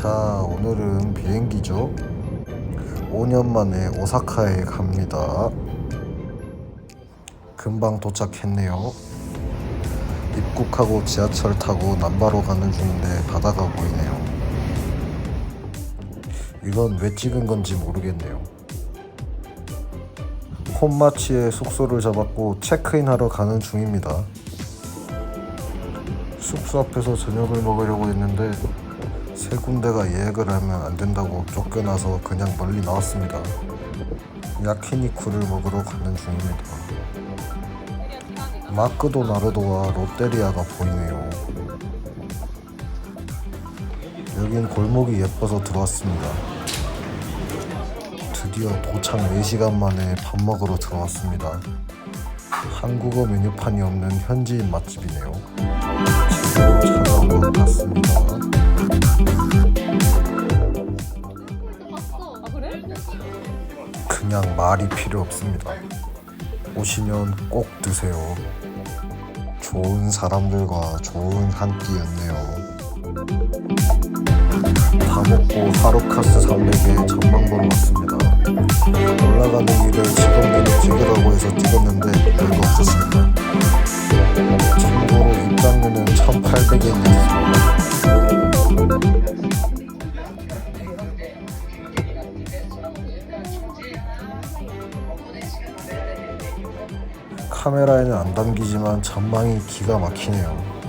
자, 오늘은 비행기죠. 5년 만에 오사카에 갑니다. 금방 도착했네요. 입국하고 지하철 타고 남바로 가는 중인데 바다가 보이네요. 이건 왜 찍은 건지 모르겠네요. 홈마치에 숙소를 잡았고 체크인하러 가는 중입니다. 숙소 앞에서 저녁을 먹으려고 했는데 세 군데가 예약을 하면 안 된다고 쫓겨나서 그냥 멀리 나왔습니다. 야키니쿠를 먹으러 가는 중입니다. 마크도 나르도와 롯데리아가 보이네요. 여긴 골목이 예뻐서 들어왔습니다. 드디어 도착 4시간 만에 밥 먹으러 들어왔습니다. 한국어 메뉴판이 없는 현지인 맛집이네요. 제대로 찾아온 것 같습니다. 그냥 말이 필요 없습니다. 오시면 꼭 드세요. 좋은 사람들과 좋은 한 끼였네요. 다 먹고 하루카스 300에 전망 보러 왔습니다. 올라가는 길에 직원들이 찍으라고 해서 찍었는데 별거 없었습니다. 참고로 입장료는 1,800엔이었습니다. 카메라에는 안 담기지만 전망이 기가 막히네요.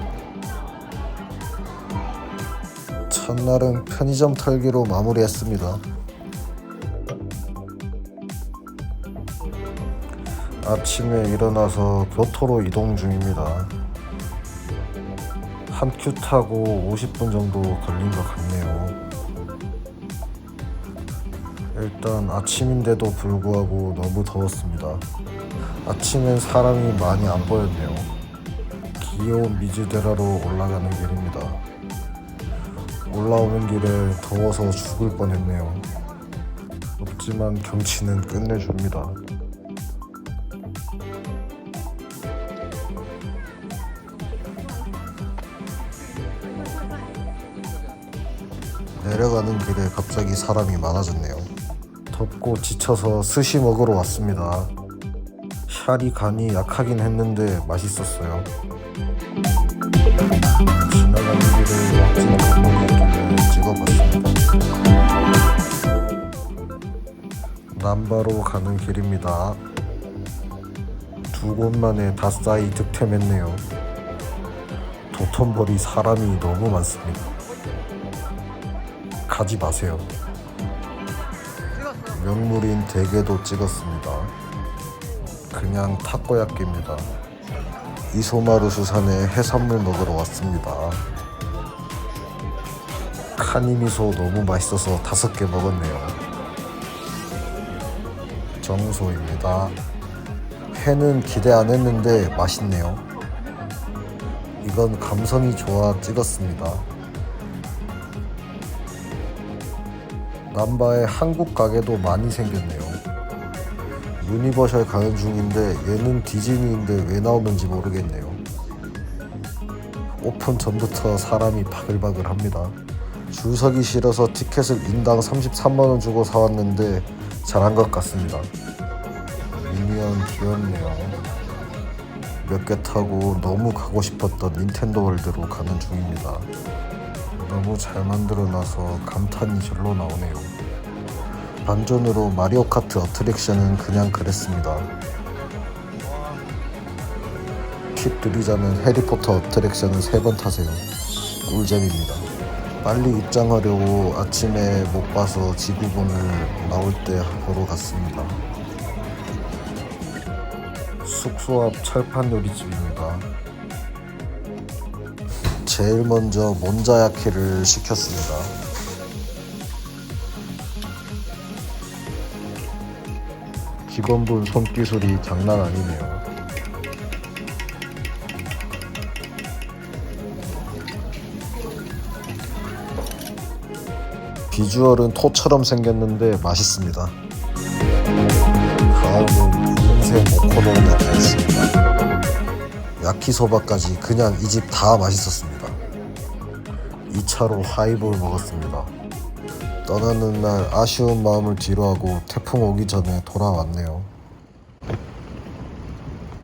첫날은 편의점 털기로 마무리했습니다. 아침에 일어나서 교토로 이동 중입니다. 한 큐 타고 50분 정도 걸린 것 같네요. 일단 아침인데도 불구하고 너무 더웠습니다. 아침엔 사람이 많이 안 보였네요. 귀여운 미즈데라로 올라가는 길입니다. 올라오는 길에 더워서 죽을 뻔했네요. 없지만 경치는 끝내줍니다. 내려가는 길에 갑자기 사람이 많아졌네요. 덥고 지쳐서 스시 먹으러 왔습니다. 샤리 간이 약하긴 했는데 맛있었어요. 지나가는 길에 건물이 있길래 찍어봤습니다. 남바로 가는 길입니다. 두 곳 만에 다 쌓이 득템했네요. 도톤벌이 사람이 너무 많습니다. 가지 마세요. 명물인 대게도 찍었습니다. 그냥 타코야끼입니다. 이소마루 수산에 해산물 먹으러 왔습니다. 카니미소 너무 맛있어서 다섯 개 먹었네요. 정소입니다. 회는 기대 안 했는데 맛있네요. 이건 감성이 좋아 찍었습니다. 남바에 한국 가게도 많이 생겼네요. 유니버셜 가는 중인데 얘는 디즈니인데 왜 나오는지 모르겠네요. 오픈 전부터 사람이 바글바글 합니다. 줄 서기 싫어서 티켓을 인당 33만원 주고 사왔는데 잘한 것 같습니다. 미니언 귀엽네요. 몇 개 타고 너무 가고 싶었던 닌텐도 월드로 가는 중입니다. 너무 잘 만들어놔서 감탄이 절로 나오네요. 반전으로 마리오 카트 어트랙션은 그냥 그랬습니다. 팁 드리자면 해리포터 어트랙션은 세번 타세요. 꿀잼입니다. 빨리 입장하려고 아침에 못 봐서 지구본을 나올 때 보러 갔습니다. 숙소 앞 철판 요리집입니다. 제일 먼저 몬자야키를 시켰습니다. 직원분 손기술이 장난 아니네요. 비주얼은 토처럼 생겼는데 맛있습니다. 다음은 인생 오코노미야키였습니다. 야키소바까지 그냥 이 집 다 맛있었습니다. 2차로 하이볼 먹었습니다. 떠나는 날 아쉬운 마음을 뒤로하고 태풍 오기 전에 돌아왔네요.